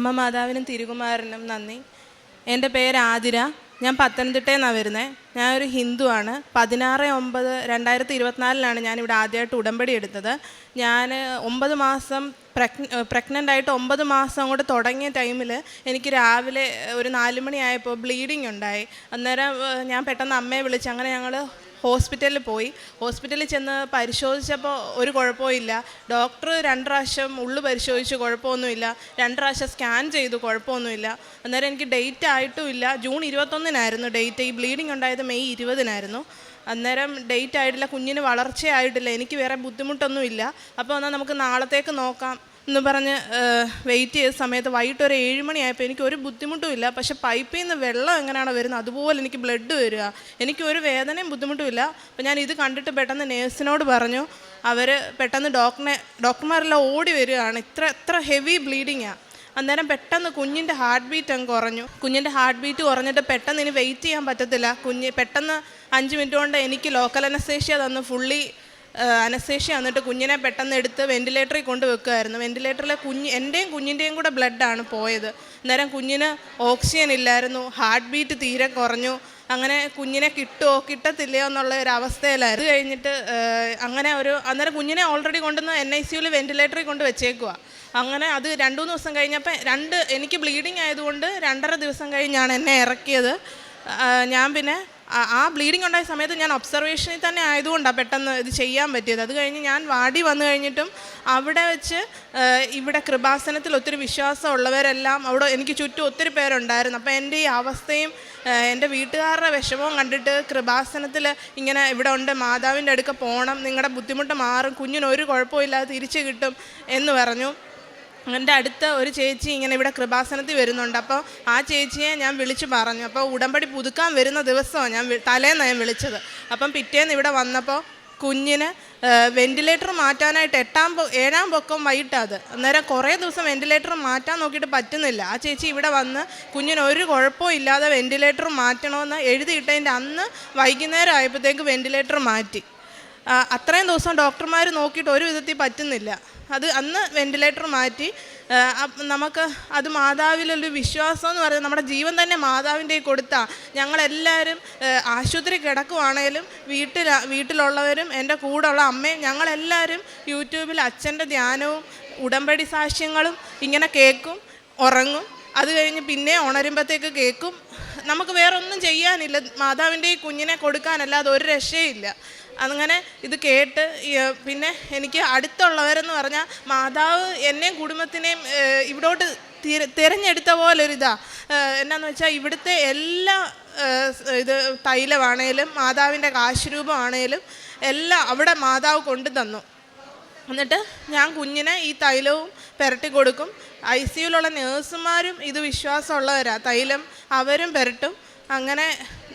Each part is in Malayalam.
അമ്മ മാതാവിനും തിരുകുമാരനും നന്ദി. എന്റെ പേര് ആതിര. ഞാൻ പത്തനംതിട്ടയിൽ നിന്നാണ് വരുന്നത് ഞാനൊരു ഹിന്ദുവാണ്. പതിനാറ് ഒമ്പത് രണ്ടായിരത്തി ഇരുപത്തിനാലിലാണ് ഞാനിവിടെ ആദ്യമായിട്ട് ഉടമ്പടി എടുത്തത്. ഞാൻ ഒമ്പത് മാസം പ്രഗ്ന പ്രഗ്നന്റ് ആയിട്ട് ഒമ്പത് മാസം അങ്ങോട്ട് തുടങ്ങിയ ടൈമിൽ എനിക്ക് രാവിലെ ഒരു നാല് മണിയായപ്പോൾ ബ്ലീഡിങ് ഉണ്ടായി അന്നേരം ഞാൻ പെട്ടെന്ന് അമ്മയെ വിളിച്ച് അങ്ങനെ ഞങ്ങൾ ഹോസ്പിറ്റലിൽ പോയി. ഹോസ്പിറ്റലിൽ ചെന്ന് പരിശോധിച്ചപ്പോൾ ഒരു കുഴപ്പമില്ല ഡോക്ടർ രണ്ട് പ്രാവശ്യം ഉള്ളു പരിശോധിച്ച് കുഴപ്പമൊന്നുമില്ല. രണ്ട് പ്രാവശ്യം സ്കാൻ ചെയ്തു കുഴപ്പമൊന്നുമില്ല. അന്നേരം എനിക്ക് ഡേറ്റ് ആയിട്ടുമില്ല. ജൂൺ ഇരുപത്തൊന്നിനായിരുന്നു ഡേറ്റ്. ഈ ബ്ലീഡിംഗ് ഉണ്ടായത് മെയ് ഇരുപതിനായിരുന്നു. അന്നേരം ഡേറ്റ് ആയിട്ടില്ല കുഞ്ഞിന് വളർച്ചയായിട്ടില്ല. എനിക്ക് വേറെ ബുദ്ധിമുട്ടൊന്നുമില്ല. അപ്പോൾ എന്നാൽ നമുക്ക് നാളത്തേക്ക് നോക്കാം. എന്ന് പറഞ്ഞ് വെയിറ്റ് ചെയ്ത സമയത്ത് വൈകിട്ട് ഒരു ഏഴ് മണിയായപ്പോൾ എനിക്ക് ഒരു ബുദ്ധിമുട്ടും ഇല്ല. പക്ഷേ പൈപ്പിൽ നിന്ന് വെള്ളം എങ്ങനെയാണ് വരുന്നത് അതുപോലെ എനിക്ക് ബ്ലഡ് വരിക. എനിക്ക് ഒരു വേദനയും ബുദ്ധിമുട്ടും ഇല്ല. അപ്പോൾ ഞാൻ ഇത് കണ്ടിട്ട് പെട്ടെന്ന് നേഴ്സിനോട് പറഞ്ഞു അവർ പെട്ടെന്ന് ഡോക്ടറിനെ ഡോക്ടർമാരെല്ലാം ഓടി വരികയാണ്. ഇത്ര എത്ര ഹെവി ബ്ലീഡിങ്ങാണ് അന്നേരം പെട്ടെന്ന് കുഞ്ഞിന്റെ ഹാർട്ട് ബീറ്റ് അങ്ങ് കുറഞ്ഞു. കുഞ്ഞിന്റെ ഹാർട്ട് ബീറ്റ് കുറഞ്ഞിട്ട് പെട്ടെന്ന് ഇനി വെയിറ്റ് ചെയ്യാൻ പറ്റത്തില്ല. കുഞ്ഞ് പെട്ടെന്ന് അഞ്ച് മിനിറ്റ് കൊണ്ട് എനിക്ക് ലോക്കൽ അനസ്തേഷ്യ തന്ന് ഫുള്ളി അനസ്തേഷ്യ എന്നിട്ട് കുഞ്ഞിനെ പെട്ടെന്ന് എടുത്ത് വെന്റിലേറ്ററിൽ കൊണ്ട് വെക്കുമായിരുന്നു വെന്റിലേറ്ററിലെ കുഞ്ഞ് എന്റെയും കുഞ്ഞിന്റെയും കൂടെ ബ്ലഡാണ് പോയത്. അന്നേരം കുഞ്ഞിന് ഓക്സിജൻ ഇല്ലായിരുന്നു ഹാർട്ട് ബീറ്റ് തീരെ കുറഞ്ഞു. അങ്ങനെ കുഞ്ഞിനെ കിട്ടുമോ കിട്ടത്തില്ലയോ എന്നുള്ള ഒരു അവസ്ഥയിലായിരുന്നു. കഴിഞ്ഞിട്ട് അങ്ങനെ ഒരു അന്നേരം കുഞ്ഞിനെ ഓൾറെഡി കൊണ്ടുവന്ന് എൻ ഐ സിയുവിൽ വെന്റിലേറ്ററിൽ കൊണ്ട് വെച്ചേക്കുക അങ്ങനെ അത് രണ്ടു മൂന്ന് ദിവസം കഴിഞ്ഞപ്പോൾ രണ്ട് എനിക്ക് ബ്ലീഡിങ് ആയതുകൊണ്ട് രണ്ടര ദിവസം കഴിഞ്ഞാണ് എന്നെ ഇറക്കിയത്. ഞാൻ പിന്നെ ആ- ബ്ലീഡിങ് ഉണ്ടായ സമയത്ത് ഞാൻ ഒബ്സർവേഷനിൽ തന്നെ ആയതുകൊണ്ടാണ് പെട്ടെന്ന് ഇത് ചെയ്യാൻ പറ്റിയത്. അത് കഴിഞ്ഞ് ഞാൻ വാടി വന്നു കഴിഞ്ഞിട്ടും അവിടെ വെച്ച് ഇവിടെ കൃപാസനത്തിൽ ഒത്തിരി വിശ്വാസമുള്ളവരെല്ലാം അവിടെ എനിക്ക് ചുറ്റും ഒത്തിരി പേരുണ്ടായിരുന്നു. അപ്പോൾ എന്റെ ഈ അവസ്ഥയും എന്റെ വീട്ടുകാരുടെ വിഷമവും കണ്ടിട്ട് കൃപാസനത്തിൽ ഇങ്ങനെ ഇവിടെ ഉണ്ട് മാതാവിന്റെ അടുക്ക പോകണം നിങ്ങളുടെ ബുദ്ധിമുട്ട് മാറും കുഞ്ഞിനൊരു കുഴപ്പമില്ലാതെ തിരിച്ചു കിട്ടും എന്ന് പറഞ്ഞു. എന്റെ അടുത്ത ഒരു ചേച്ചി ഇങ്ങനെ ഇവിടെ കൃപാസനത്തിൽ വരുന്നുണ്ട്. അപ്പോൾ ആ ചേച്ചിയെ ഞാൻ വിളിച്ചു പറഞ്ഞു. അപ്പോൾ ഉടമ്പടി പുതുക്കാൻ വരുന്ന ദിവസമാണ് ഞാൻ തലേന്ന് ഞാൻ വിളിച്ചത്. അപ്പം പിറ്റേന്ന് ഇവിടെ വന്നപ്പോൾ കുഞ്ഞിന് വെന്റിലേറ്റർ മാറ്റാനായിട്ട് എട്ടാം ഏഴാം പൊക്കം വൈകിട്ടത് അന്നേരം കുറേ ദിവസം വെന്റിലേറ്റർ മാറ്റാൻ നോക്കിയിട്ട് പറ്റുന്നില്ല. ആ ചേച്ചി ഇവിടെ വന്ന് കുഞ്ഞിന് ഒരു കുഴപ്പവും ഇല്ലാതെ വെന്റിലേറ്റർ മാറ്റണമെന്ന് എഴുതിയിട്ടതിന്റെ അന്ന് വൈകുന്നേരം ആയപ്പോഴത്തേക്ക് വെന്റിലേറ്റർ മാറ്റി. അത്രയും ദിവസം ഡോക്ടർമാർ നോക്കിയിട്ട് ഒരു വിധത്തിൽ പറ്റുന്നില്ല. അത് അന്ന് വെന്റിലേറ്റർ മാറ്റി നമുക്ക് അത് മാതാവിലൊരു വിശ്വാസം എന്ന് പറയുന്നത് നമ്മുടെ ജീവൻ തന്നെ മാതാവിന്റെ കൊടുത്താൽ ഞങ്ങളെല്ലാവരും ആശുപത്രി കിടക്കുവാണേലും വീട്ടിൽ വീട്ടിലുള്ളവരും എന്റെ ഉള്ള അമ്മയും ഞങ്ങളെല്ലാവരും യൂട്യൂബിൽ അച്ഛന്റെ ധ്യാനവും ഉടമ്പടി സാക്ഷ്യങ്ങളും ഇങ്ങനെ കേൾക്കും ഉറങ്ങും. അത് കഴിഞ്ഞ് പിന്നെ ഉണരുമ്പോഴത്തേക്ക് കേൾക്കും. നമുക്ക് വേറൊന്നും ചെയ്യാനില്ല. മാതാവിന്റെ ഈ കുഞ്ഞിനെ കൊടുക്കാനല്ലാതെ ഒരു രക്ഷയില്ല. അങ്ങനെ ഇത് കേട്ട് പിന്നെ എനിക്ക് അടുത്തുള്ളവരെന്ന് പറഞ്ഞാൽ മാതാവ് എന്നെയും കുടുംബത്തിനെയും ഇവിടോട്ട് തിരഞ്ഞെടുത്ത പോലെ ഒരു ഇതാ ഏഹ്, എന്നാന്ന് വെച്ചാൽ ഇവിടുത്തെ എല്ലാ ഇത് തൈലമാണേലും മാതാവിന്റെ കാശുരൂപമാണേലും എല്ലാം അവിടെ മാതാവ് കൊണ്ടു തന്നു. എന്നിട്ട് ഞാൻ കുഞ്ഞിനെ ഈ തൈലവും പുരട്ടി കൊടുക്കും. ഐ സിയുലുള്ള നേഴ്സുമാരും ഇത് വിശ്വാസമുള്ളവരാണ് തൈലം അവരും പുരട്ടും. അങ്ങനെ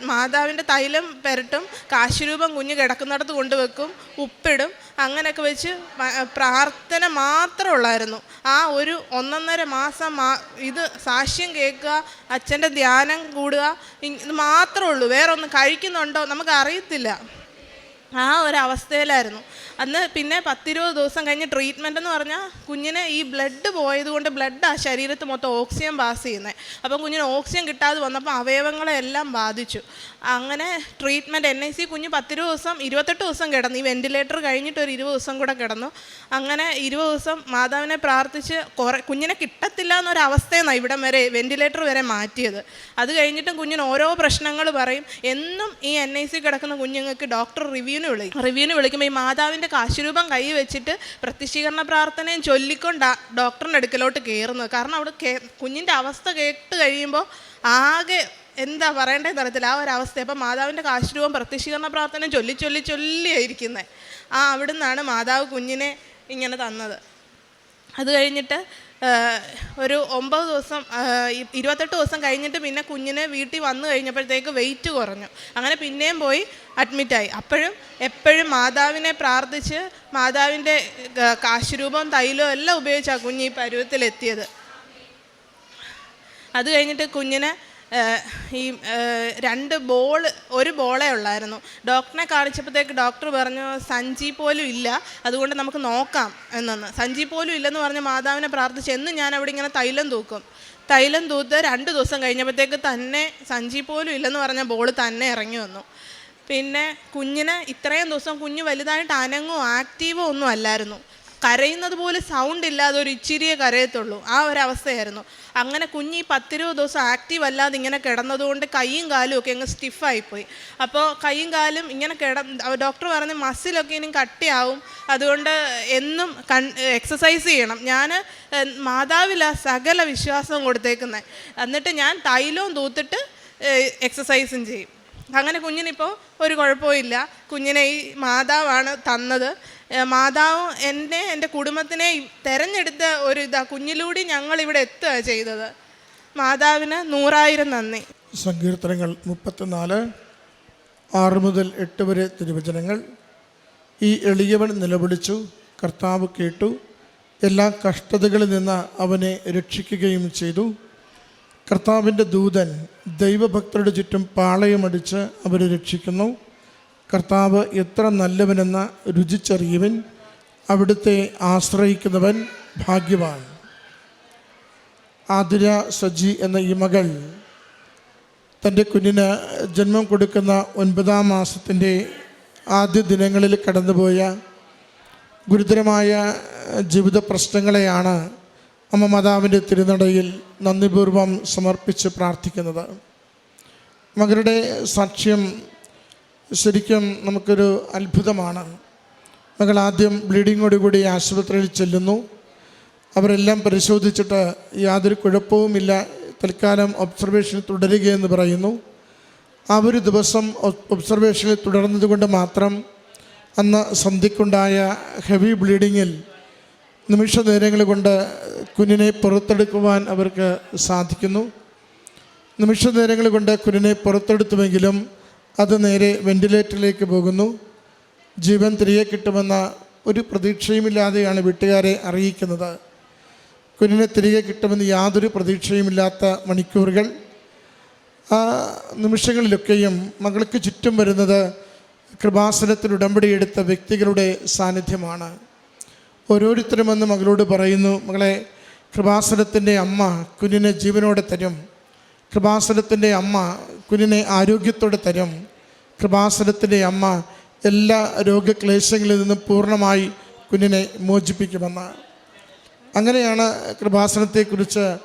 മാതാവിന്റെ തൈലം പെരട്ടും കാശിരൂപം കുഞ്ഞ് കിടക്കുന്നിടത്ത് കൊണ്ടുവെക്കും ഉപ്പിടും അങ്ങനെയൊക്കെ വെച്ച് പ്രാർത്ഥന മാത്രമേ ഉള്ളായിരുന്നു. ആ ഒരു ഒന്നൊന്നര മാസം മാ ഇത് സാക്ഷ്യം കേൾക്കുക അച്ഛന്റെ ധ്യാനം കൂടുക ഇത് മാത്രമേ ഉള്ളൂ. വേറെ ഒന്നും കഴിക്കുന്നുണ്ടോ? നമുക്ക് അറിയത്തില്ല ആ ഒരു അവസ്ഥയിലായിരുന്നു അന്ന് പിന്നെ പത്തിരുപത് ദിവസം കഴിഞ്ഞ് ട്രീറ്റ്മെന്റ് എന്ന് പറഞ്ഞാൽ കുഞ്ഞിന് ഈ ബ്ലഡ് പോയതുകൊണ്ട് ബ്ലഡ് ആ ശരീരത്ത് മൊത്തം ഓക്സിജൻ പാസ് ചെയ്യുന്നത് അപ്പം കുഞ്ഞിന് ഓക്സിജൻ കിട്ടാതെ വന്നപ്പോൾ അവയവങ്ങളെല്ലാം ബാധിച്ചു. അങ്ങനെ ട്രീറ്റ്മെന്റ് എൻ ഐ സി കുഞ്ഞ് പത്തിരുപത് ദിവസം ഇരുപത്തെട്ട് ദിവസം കിടന്നു. ഈ വെന്റിലേറ്റർ കഴിഞ്ഞിട്ട് ഒരു ഇരുപത് ദിവസം കൂടെ കിടന്നു. അങ്ങനെ ഇരുപത് ദിവസം മാതാവിനെ പ്രാർത്ഥിച്ച് കുറേ കുഞ്ഞിനെ കിട്ടത്തില്ല എന്നൊരവസ്ഥയെന്നാണ് ഇവിടം വരെ വെന്റിലേറ്റർ വരെ മാറ്റിയത്. അത് കഴിഞ്ഞിട്ടും കുഞ്ഞിന് ഓരോ പ്രശ്നങ്ങൾ പറയും. എന്നും ഈ എൻ ഐ സി കിടക്കുന്ന കുഞ്ഞുങ്ങൾക്ക് ഡോക്ടർ റിവ്യൂവിന് വിളിക്കും റിവ്യൂവിന് വിളിക്കുമ്പോൾ ഈ മാതാവിന്റെ കാശുരൂപം കൈ വെച്ചിട്ട് പ്രത്യക്ഷീകരണ പ്രാർത്ഥനയും ചൊല്ലിക്കൊണ്ട് ഡോക്ടറിന്റെ അടുക്കലോട്ട് കയറുന്നത് കാരണം അവിടെ കേ കുഞ്ഞിന്റെ അവസ്ഥ കേട്ട് കഴിയുമ്പോൾ ആകെ എന്താ പറയേണ്ടതെന്ന് അറിയത്തില്ല. ആ ഒരു അവസ്ഥ. അപ്പം മാതാവിന്റെ കാശുരൂപം പ്രത്യക്ഷീകരണ പ്രാർത്ഥനയും ചൊല്ലി ചൊല്ലി ചൊല്ലിയായിരിക്കുന്നത് ആ അവിടുന്നാണ് മാതാവ് കുഞ്ഞിനെ ഇങ്ങനെ തന്നത്. അത് കഴിഞ്ഞിട്ട് ഒരു ഒമ്പത് ദിവസം ഇരുപത്തെട്ട് ദിവസം കഴിഞ്ഞിട്ട് പിന്നെ കുഞ്ഞിനെ വീട്ടിൽ വന്നു കഴിഞ്ഞപ്പോഴത്തേക്ക് വെയിറ്റ് കുറഞ്ഞു. അങ്ങനെ പിന്നെയും പോയി അഡ്മിറ്റായി അപ്പോഴും എപ്പോഴും മാതാവിനെ പ്രാർത്ഥിച്ച് മാതാവിന്റെ കാശുരൂപം തൈലവും എല്ലാം ഉപയോഗിച്ചാണ് കുഞ്ഞ് ഈ പരുവത്തിലെത്തിയത്. അത് കഴിഞ്ഞിട്ട് കുഞ്ഞിനെ ഈ രണ്ട് ബോൾ ഒരു ബോളേ ഉള്ളായിരുന്നു. ഡോക്ടറിനെ കാണിച്ചപ്പോഴത്തേക്ക് ഡോക്ടർ പറഞ്ഞു സഞ്ചി പോലും ഇല്ല അതുകൊണ്ട് നമുക്ക് നോക്കാം എന്നൊന്ന്. സഞ്ചി പോലും ഇല്ലെന്ന് പറഞ്ഞ് മാതാവിനെ പ്രാർത്ഥിച്ച് എന്ന് ഞാൻ അവിടെ ഇങ്ങനെ തൈലം തൂക്കും. തൈലം തൂത്ത് രണ്ട് ദിവസം കഴിഞ്ഞപ്പോഴത്തേക്ക് തന്നെ സഞ്ചി പോലും ഇല്ലെന്ന് പറഞ്ഞ ബോൾ തന്നെ ഇറങ്ങി വന്നു. പിന്നെ കുഞ്ഞിന് ഇത്രയും ദിവസം കുഞ്ഞ് വലുതായിട്ട് അനങ്ങോ ആക്റ്റീവോ ഒന്നും അല്ലായിരുന്നു. കരയുന്നത് പോലെ സൗണ്ട് ഇല്ലാതെ ഒരു ഇച്ചിരിയെ കരയത്തുള്ളൂ. ആ ഒരു അവസ്ഥയായിരുന്നു. അങ്ങനെ കുഞ്ഞി ഈ പത്തിരുപത് ദിവസം ആക്റ്റീവ് അല്ലാതെ ഇങ്ങനെ കിടന്നതുകൊണ്ട് കൈയും കാലും ഒക്കെ അങ്ങ് സ്റ്റിഫായിപ്പോയി അപ്പോൾ കൈയും കാലും ഇങ്ങനെ കിട ഡോക്ടർ പറഞ്ഞ് മസിലൊക്കെ ഇനി കട്ടിയാവും. അതുകൊണ്ട് എന്നും കൺ എക്സസൈസ് ചെയ്യണം. ഞാൻ മാതാവില സകല വിശ്വാസവും കൊടുത്തേക്കുന്നത് എന്നിട്ട് ഞാൻ തൈലവും തൂത്തിട്ട് എക്സസൈസും ചെയ്യും. അങ്ങനെ കുഞ്ഞിനിപ്പോൾ ഒരു കുഴപ്പവും ഇല്ല. കുഞ്ഞിനെ ഈ മാതാവാണ് തന്നത്. മാതാവ് എന്നെ എന്റെ കുടുംബത്തിനെ തിരഞ്ഞെടുത്ത ഒരു ഇതാ കുഞ്ഞിലൂടെ ഞങ്ങൾ ഇവിടെ എത്തുക ചെയ്തത്. മാതാവിന് നൂറായിരം നന്ദി. സങ്കീർത്തനങ്ങൾ മുപ്പത്തിനാല് ആറ് മുതൽ എട്ട് വരെ തിരുവചനങ്ങൾ. ഈ എളിയവൻ നിലവിളിച്ചു കർത്താവ് കേട്ടു എല്ലാ കഷ്ടതകളിൽ നിന്ന് അവനെ രക്ഷിക്കുകയും ചെയ്തു. കർത്താവിന്റെ ദൂതൻ ദൈവഭക്തരുടെ ചുറ്റും പാളയമടിച്ച് അവരെ രക്ഷിക്കുന്നു. കർത്താവ് എത്ര നല്ലവനെന്ന രുചിച്ചറിയവൻ അവിടുത്തെ ആശ്രയിക്കുന്നവൻ ഭാഗ്യവാൻ. ആതിര സജി എന്ന ഈ മകൾ തന്റെ കുഞ്ഞിന് ജന്മം കൊടുക്കുന്ന ഒൻപതാം മാസത്തിന്റെ ആദ്യ ദിനങ്ങളിൽ കടന്നുപോയ ഗുരുതരമായ ജീവിത പ്രശ്നങ്ങളെയാണ് അമ്മ മാതാവിന്റെ തിരുനടയിൽ നന്ദിപൂർവം സമർപ്പിച്ച് പ്രാർത്ഥിക്കുന്നത്. മകളുടെ സാക്ഷ്യം ശരിക്കും നമുക്കൊരു അത്ഭുതമാണ്. മകൾ ആദ്യം ബ്ലീഡിങ്ങോടുകൂടി ആശുപത്രിയിൽ ചെല്ലുന്നു. അവരെല്ലാം പരിശോധിച്ചിട്ട് യാതൊരു കുഴപ്പവുമില്ല തൽക്കാലം ഒബ്സർവേഷനിൽ തുടരുകയെന്ന് പറയുന്നു. ആ ഒരു ദിവസം ഒബ്സർവേഷനിൽ തുടർന്നതുകൊണ്ട് മാത്രം അന്ന് സന്ധ്യക്കുണ്ടായ ഹെവി ബ്ലീഡിങ്ങിൽ നിമിഷ നേരങ്ങൾ കൊണ്ട് കുഞ്ഞിനെ പുറത്തെടുക്കുവാൻ അവർക്ക് സാധിക്കുന്നു. നിമിഷ നേരങ്ങൾ കൊണ്ട് കുഞ്ഞിനെ പുറത്തെടുത്തുവെങ്കിലും അത് നേരെ വെന്റിലേറ്ററിലേക്ക് പോകുന്നു. ജീവൻ തിരികെ കിട്ടുമെന്ന ഒരു പ്രതീക്ഷയുമില്ലാതെയാണ് വീട്ടുകാരെ അറിയിക്കുന്നത്. കുഞ്ഞിനെ തിരികെ കിട്ടുമെന്ന് യാതൊരു പ്രതീക്ഷയുമില്ലാത്ത മണിക്കൂറുകൾ. ആ നിമിഷങ്ങളിലൊക്കെയും മകൾക്ക് ചുറ്റും വരുന്നത് കൃപാസനത്തിൽ ഉടമ്പടിയെടുത്ത വ്യക്തികളുടെ സാന്നിധ്യമാണ്. ഓരോരുത്തരും വന്ന് മകളോട് പറയുന്നു മകളെ കൃപാസനത്തിന്റെ അമ്മ കുഞ്ഞിനെ ജീവനോടെ തരും. കൃപാസനത്തിന്റെ അമ്മ കുഞ്ഞിനെ ആരോഗ്യത്തോടെ തരും. കൃപാസനത്തിന്റെ അമ്മ എല്ലാ രോഗക്ലേശങ്ങളിൽ നിന്നും പൂർണമായി കുഞ്ഞിനെ മോചിപ്പിക്കുമെന്ന്. അങ്ങനെയാണ് കൃപാസനത്തെക്കുറിച്ച്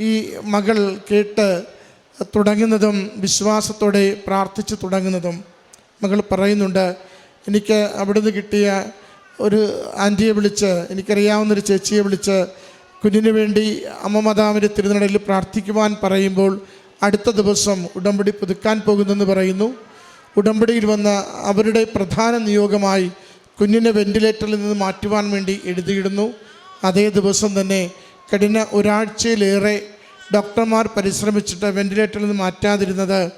ഈ മകൾ കേട്ട് തുടങ്ങുന്നതും വിശ്വാസത്തോടെ പ്രാർത്ഥിച്ച് തുടങ്ങുന്നതും മകൾ പറയുന്നുണ്ട്. എനിക്ക് അവിടുന്ന് കിട്ടിയ ഒരു ആന്റിയെ വിളിച്ച് എനിക്കറിയാവുന്നൊരു ചേച്ചിയെ വിളിച്ച് കുഞ്ഞിന് വേണ്ടി അമ്മ മാതാവിന്റെ തിരുനടയിൽ പ്രാർത്ഥിക്കുവാൻ പറയുമ്പോൾ അടുത്ത ദിവസം ഉടമ്പടി പുതുക്കാൻ പോകുന്നെന്ന് പറയുന്നു. ഉടമ്പടിയിൽ വന്ന അവരുടെ പ്രധാന നിയോഗമായി കുഞ്ഞിനെ വെന്റിലേറ്ററിൽ നിന്ന് മാറ്റുവാൻ വേണ്ടി എഴുതിയിടുന്നു. അതേ ദിവസം തന്നെ കഠിന ഒരാഴ്ചയിലേറെ ഡോക്ടർമാർ പരിശ്രമിച്ചിട്ട് വെന്റിലേറ്ററിൽ നിന്ന് മാറ്റാതിരുന്നത്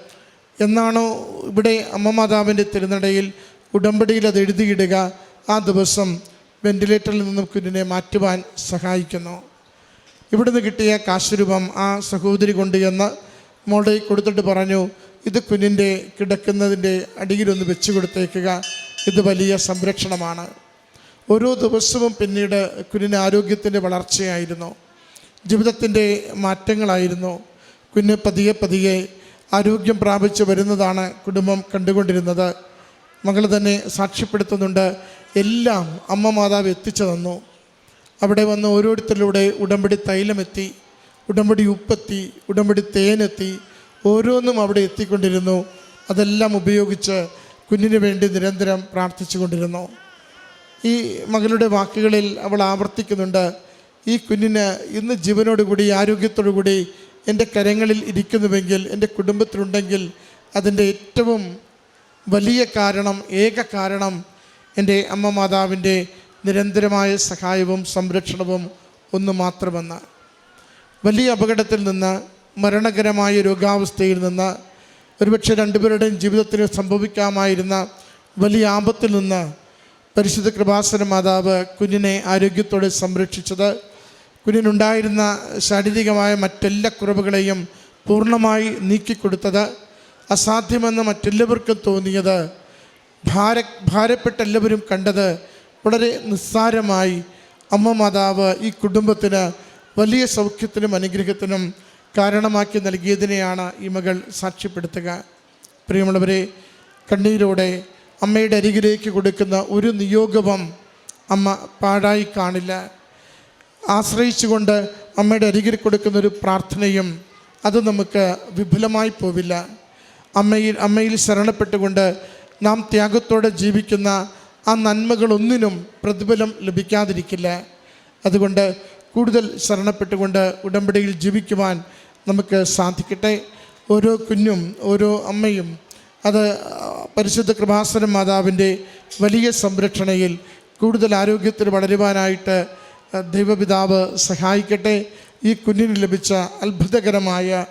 എന്നാണോ ഇവിടെ അമ്മ മാതാവിന്റെ തിരുനടയിൽ ഉടമ്പടിയിൽ അത് എഴുതിയിടുക ആ ദിവസം വെന്റിലേറ്ററിൽ നിന്നും കുഞ്ഞിനെ മാറ്റുവാൻ സഹായിക്കുന്നു. ഇവിടുന്ന് കിട്ടിയ കാശുരൂപം ആ സഹോദരി കൊണ്ട് എന്ന് മോളുടെ കൊടുത്തിട്ട് പറഞ്ഞു ഇത് കുഞ്ഞിന്റെ കിടക്കുന്നതിന്റെ അടിയിലൊന്ന് വെച്ച് കൊടുത്തേക്കുക. ഇത് വലിയ സംരക്ഷണമാണ്. ഓരോ ദിവസവും പിന്നീട് കുഞ്ഞിന് ആരോഗ്യത്തിന്റെ വളർച്ചയായിരുന്നു. ജീവിതത്തിന്റെ മാറ്റങ്ങളായിരുന്നു. കുഞ്ഞ് പതിയെ പതിയെ ആരോഗ്യം പ്രാപിച്ചു വരുന്നതാണ് കുടുംബം കണ്ടുകൊണ്ടിരുന്നത്. മകൾ തന്നെ സാക്ഷ്യപ്പെടുത്തുന്നുണ്ട്. എല്ലാം അമ്മ മാതാവ് എത്തിച്ചു തന്നു. അവിടെ വന്ന് ഓരോരുത്തരിലൂടെ ഉടമ്പടി തൈലമെത്തി ഉടമ്പടി ഉപ്പെത്തി ഉടമ്പടി തേനെത്തി ഓരോന്നും അവിടെ എത്തിക്കൊണ്ടിരുന്നു. അതെല്ലാം ഉപയോഗിച്ച് കുഞ്ഞിന് വേണ്ടി നിരന്തരം പ്രാർത്ഥിച്ചു കൊണ്ടിരുന്നു ഈ മകളുടെ വാക്കുകളിൽ അവൾ ആവർത്തിക്കുന്നുണ്ട്. ഈ കുഞ്ഞിന് ഇന്ന് ജീവനോടുകൂടി ആരോഗ്യത്തോടുകൂടി എന്റെ കരങ്ങളിൽ ഇരിക്കുന്നുവെങ്കിൽ എന്റെ കുടുംബത്തിലുണ്ടെങ്കിൽ അതിന്റെ ഏറ്റവും വലിയ കാരണം ഏക കാരണം എന്റെ അമ്മ മാതാവിന്റെ നിരന്തരമായ സഹായവും സംരക്ഷണവും ഒന്ന് മാത്രമെന്ന്. വലിയ അപകടത്തിൽ നിന്ന് മരണകരമായ രോഗാവസ്ഥയിൽ നിന്ന് ഒരുപക്ഷെ രണ്ടുപേരുടെയും ജീവിതത്തിന് സംഭവിക്കാമായിരുന്ന വലിയ ആപത്തിൽ നിന്ന് പരിശുദ്ധ കൃപാസന മാതാവ് കുഞ്ഞിനെ ആരോഗ്യത്തോടെ സംരക്ഷിച്ചത്. കുഞ്ഞിനുണ്ടായിരുന്ന ശാരീരികമായ മറ്റെല്ലാ കുറവുകളെയും പൂർണമായി നീക്കിക്കൊടുത്തത്. അസാധ്യമെന്ന് മറ്റെല്ലാവർക്കും തോന്നിയത് ഭാര ഭാരപ്പെട്ടെല്ലാവരും കണ്ടത് വളരെ നിസ്സാരമായി അമ്മ മാതാവ് ഈ കുടുംബത്തിന് വലിയ സൗഖ്യത്തിനും അനുഗ്രഹത്തിനും കാരണമാക്കി നൽകിയതിനെയാണ് ഈ മകൾ സാക്ഷ്യപ്പെടുത്തുക. പ്രിയമുള്ളവരെ കണ്ണീരോടെ അമ്മയുടെ അരികിലേക്ക് കൊടുക്കുന്ന ഒരു നിയോഗവും അമ്മ പാഴായി കാണില്ല. ആശ്രയിച്ചുകൊണ്ട് അമ്മയുടെ അരികിൽ കൊടുക്കുന്ന ഒരു പ്രാർത്ഥനയും അത് നമുക്ക് വിപുലമായി പോവില്ല. അമ്മയിൽ അമ്മയിൽ ശരണപ്പെട്ടുകൊണ്ട് നാം ത്യാഗത്തോടെ ജീവിക്കുന്ന ആ നന്മകളൊന്നിനും പ്രതിഫലം ലഭിക്കാതിരിക്കില്ല. അതുകൊണ്ട് കൂടുതൽ ശരണപ്പെട്ടുകൊണ്ട് ഉടമ്പടിയിൽ ജീവിക്കുവാൻ നമുക്ക് സാധിക്കട്ടെ. ഓരോ കുഞ്ഞും ഓരോ അമ്മയും അത് പരിശുദ്ധ കൃപാസന മാതാവിന്റെ വലിയ സംരക്ഷണയിൽ കൂടുതൽ ആരോഗ്യത്തിൽ വളരുവാനായിട്ട് ദൈവപിതാവ് സഹായിക്കട്ടെ. ഈ കുഞ്ഞിന് ലഭിച്ച അത്ഭുതകരമായ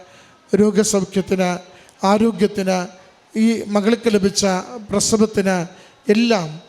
രോഗസൗഖ്യത്തിന് ആരോഗ്യത്തിന് ഈ മകൾക്ക് ലഭിച്ച പ്രസവത്തിന് എല്ലാം